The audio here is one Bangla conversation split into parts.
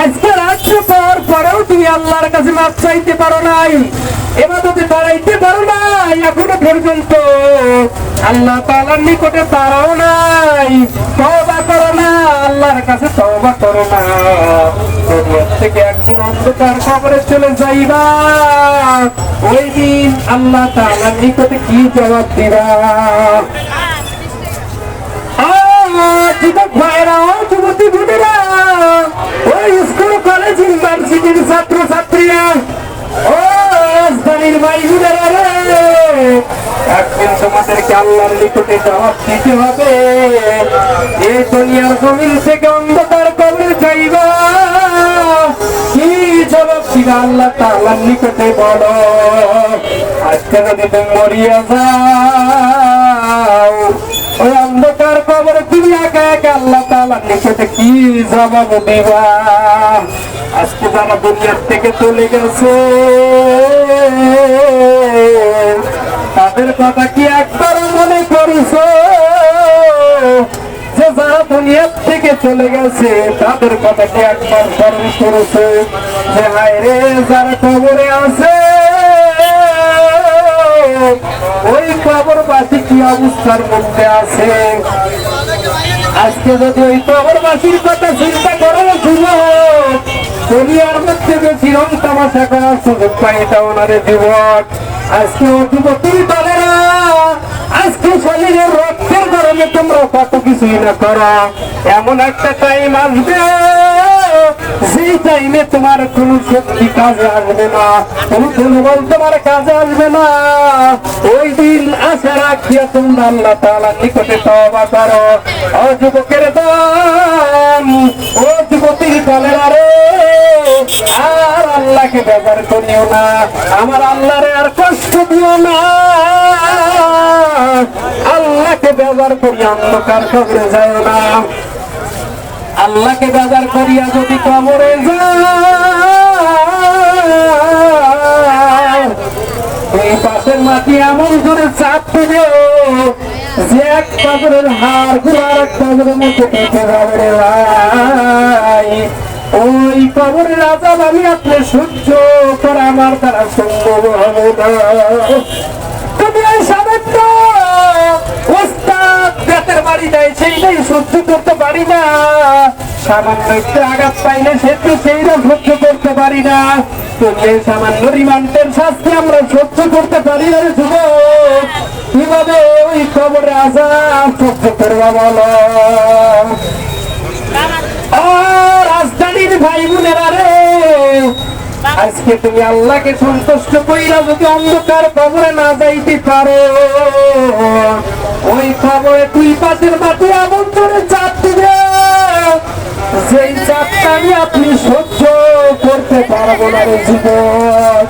আজকে রাত্রে পর পরেও তুমি আল্লাহর কাছে মাপ চাইতে পারো নাই। যদি দাঁড়াইতে পারো নাই, এখনও পর্যন্ত। আল্লাহ তালার নিকটে দাঁড়াও নাই তবা করো না, আল্লাহর কাছে তবা করো না। দুনিয়ার থেকে একদিন অন্ধকার খবরে চলে যাইবা। ওই দিন আল্লাহ তালার নিকটে কি জবাব দিবা? যুবক ভাইরা ও যুবতী বুড়িরা ওই স্কুল, কলেজ, ইউনিভার্সিটির ছাত্র ছাত্রীরা রাজধানীর ভাই বোনেরা রে। একদিন তোমাদেরকে নিকটে জবাব হবে? এই দুনিয়ার জমিন থেকে অন্ধকার কবরে যাইবা। কি আল্লাহ তাআলার নিকটে বলো? আজকে যদি তুমি মরিয়া যাও, ওই অন্ধকার কবরে তুমি একা একা আল্লাহ তাআলার নিকটে কি জবাব দিবা? আজকে যারা দুনিয়ার থেকে চলে গেছে তাদের কথা কি একবার মনে করিছো যে যারা দুনিয়ার থেকে চলে গেছে, তাদের কথা কি একবার স্মরণ করেছে? যে হায় যারা কবরে আছে, ওই কবরবাসী কি অবস্থার মধ্যে আছে? আজকে যদি ওই কবরবাসীর কথা চিন্তা করো, যুবক দুনিয়ার মধ্যে বেশি রং তামাশা করার সুযোগ পাই এটা ওনারে যুবক আজকে যুবতী দলেরা আজকে শরীরের রক্তের কারণে তোমরা কত কিছুই না করো। এমন একটা টাইম আসবে সেই টাইমে তোমার কোন শক্তি কাজে আসবে না, কোন দুর্বল তোমার কাজে আসবে না। ওই দিন আশা রাখিয়া তোমরা আল্লাহ তাআলার নিকটে তওবা করো। ও যুবকের দাম ও যুবতীর দলের আরে, আর আল্লাহকে ব্যবহার করিও না, আমার আল্লাহরে আর কষ্ট দিও না। আল্লাহকে ব্যবহার করি অন্ধকার কবরে যায় না। আল্লাহকে ব্যবহার করিয়া যদি কবরে এই পাশের মাটি এমন করে চাপ দেবে, যে এক পাথরের হারগুলো আর এক পাথরের মধ্যে কেটে যাবে ওই কবরের আজাব আমি আপনি সহ্য করা আমার দ্বারা সম্ভব হবে না। ওস্তাদ বাড়ি দেয় সেইটাই সহ্য করতে পারি না। সামান্য একটু আঘাত পাইলে সেটা সেইটা সহ্য করতে পারি না। এই সামান্য রিমান্ডের শাস্তি আমরা সহ্য করতে পারি না যুবক। কীভাবে ওই খবরে আজাব সহ্য করবা বলো? রাজধানীর ভাই বোনেরা রে, আজকে তুমি আল্লাহকে সন্তুষ্ট কইরা যদি অন্ধকার কবরে না যাইতে পারো ওই খবরে তুই পাশের মাটি এমন করে চাপ দিবে। যেই চাপটা আমি আপনি সহ্য করতে পারব না রে যুবক।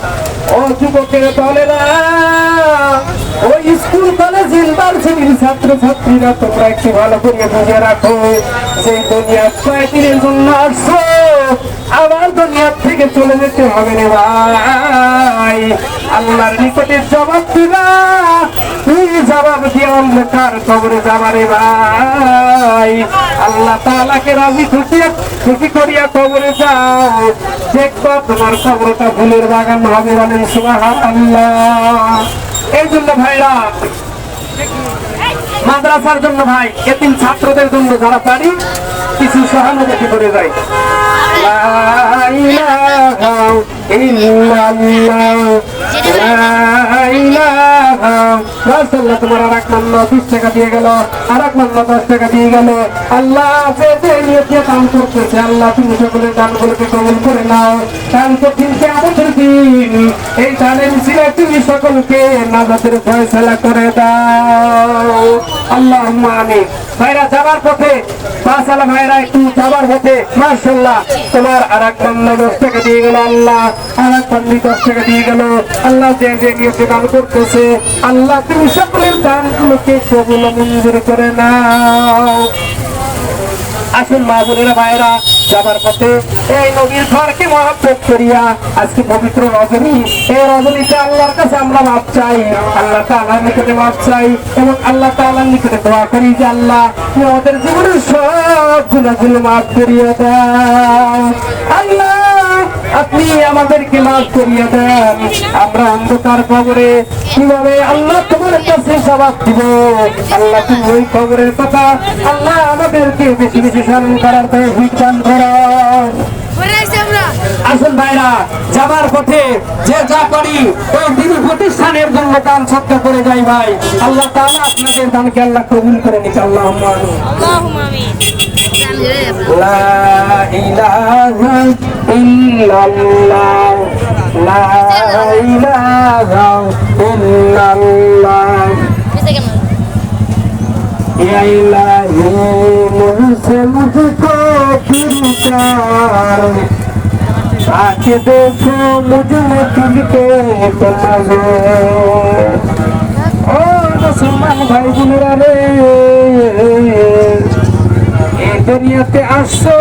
ও যুবকের দলেরা, ওই স্কুল, কলেজ, ইউনিভার্সিটির ছাত্র ছাত্রীরা তোমরা একটু ভালো করে বুঝে রাখো সেই দুনিয়ার কয়েকদিনের জন্য আসছো। আবার দুনিয়ার থেকে চলে যেতে হবে রে ভাই। আল্লাহর নিকটে জবাব দিবা। তুই জবাব দিয়ে অন্ধকার কবরে যাবা রে ভাই। আল্লাহ তাআলাকে রাজি খুশি খুশি করিয়া কবরে যাও। দেখবা তোমার কবরটা ফুলের বাগান হবে বলেন সুবহানাল্লাহ। এই জন্য ভাইরা মাদ্রাসার জন্য ভাই এতিম ছাত্রদের জন্য যারা পারি, কিছু সহানুভূতি করে যায় তোমার টাকা দিয়ে দশ টাকা দিয়ে গেল। আল্লাহ আল্লাহ তুমি করে নাও। দিন এই দানের ছিল তুমি সকলকে নাজাতের ফয়সালা করে দাও। আল্লাহ আমি ভাইরা, যাবার পথে মাশাআল্লাহ ভাইরা, একটু যাবার হতে মাশাআল্লাহ, তোমার আর এক বান্দা দশ দিয়ে গেল আল্লাহ আর এক টাকা দিয়ে গেল। আল্লাহ যে যে নিয়ে দান করতেছে, আল্লাহ তুমি সকলের দানগুলোকে কবুল মঞ্জুর করে নাও। আসুন মা বোনেরা ভাইরা যাবার পথে। এই নবীর ঘরকে মহাপ্রত করিয়া আজকে পবিত্র রজনী। এই রজনীতে আল্লাহর কাছে আমরা মাপ চাই। আল্লাহ তালার নিকটে মাপ চাই এবং আল্লাহ তালার নিকটে দোয়া করি যে আল্লাহ আমাদের জীবনের সব গুণাগুলো মাফ করিয়া দেয় আল্লাহ আপনি আমাদেরকে মাফ করিয়া দেন। আমরা অন্ধকার কবরে কীভাবে আল্লাহ তোমার কাছে জবাব দিব? আল্লাহ তুমি ওই কবরের কথা আল্লাহ আমাদেরকে বেশি বেশি স্মরণ করার তো বিজ্ঞান করো। আসুন ভাইরা, যাবার পথে যে যা করি, ওই দিনী প্রতিষ্ঠানের জন্য দান সত্য করে যাই ভাই। আল্লাহ তাহলে আপনাদের দানকে আল্লাহ কবুল করে নিতে আল্লাহ আল্লাহ لا إله إلا الله لا إله إلا الله يا إلهي मुझसे मुझको फिर आके देखो मुझे तुझके ओ मुसलमान भाई बुनरा रे দুনিয়াতে আসছো,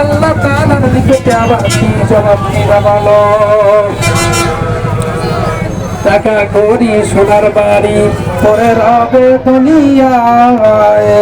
আল্লাহ তাআলার নিকটে আবার কি জবাব দিবা বলো? টাকা করি সোনার বাড়ি পরে রবে দুনিয়ায়।